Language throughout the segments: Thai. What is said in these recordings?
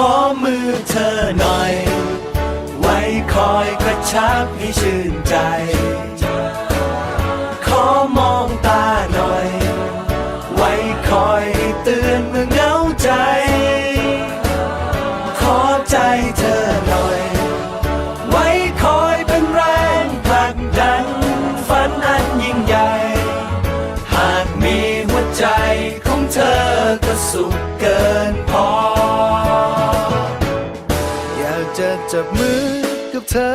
ขอมือเธอหน่อย ไว้คอยกระชับให้ชื่นใจ จะจับมือกับเธอ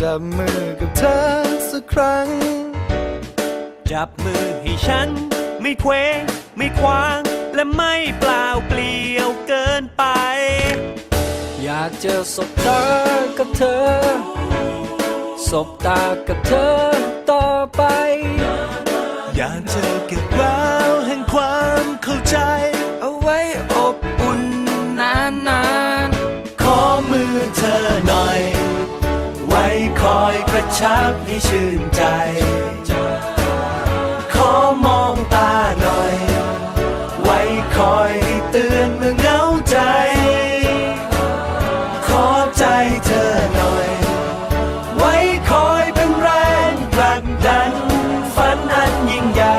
จับมือกับเธอสักครั้ง จับมือให้ฉัน ไม่เคว้งไม่คว้าง และไม่เปล่าเปลี่ยวเกินไป อยากจะสบตากับเธอ สบตากับเธอต่อไป อยากจะเก็บราวแห่งความเข้าใจ เอาไว้อบอุ่นนานน อยกระชับให้ชื่นใจ ขอมองตาหน่อย ไว้คอยเตือนเมื่อเหงาใจ ขอใจเธอหน่อย ไว้คอยเป็นแรงผลักดัน ฝันอันยิ่งใหญ่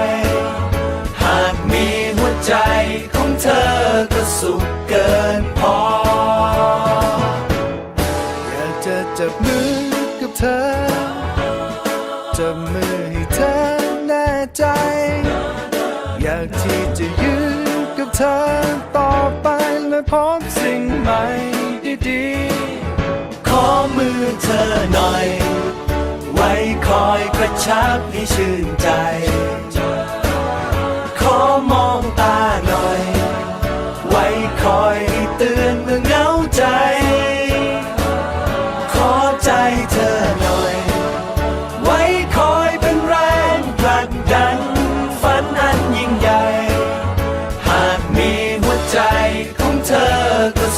หากมีหัวใจของเธอก็สุข จับมือให้เธอแน่ใจ อยากที่จะยืนกับเธอต่อไปและพบสิ่งใหม่ดีๆ ขอมือเธอหน่อย ไว้คอยกระชับให้ชื่นใจ ขอมองตาหน่อย ไว้คอย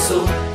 ก็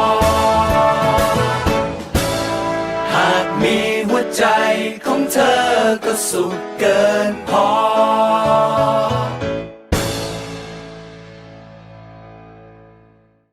เธอก็สุขเกินพอ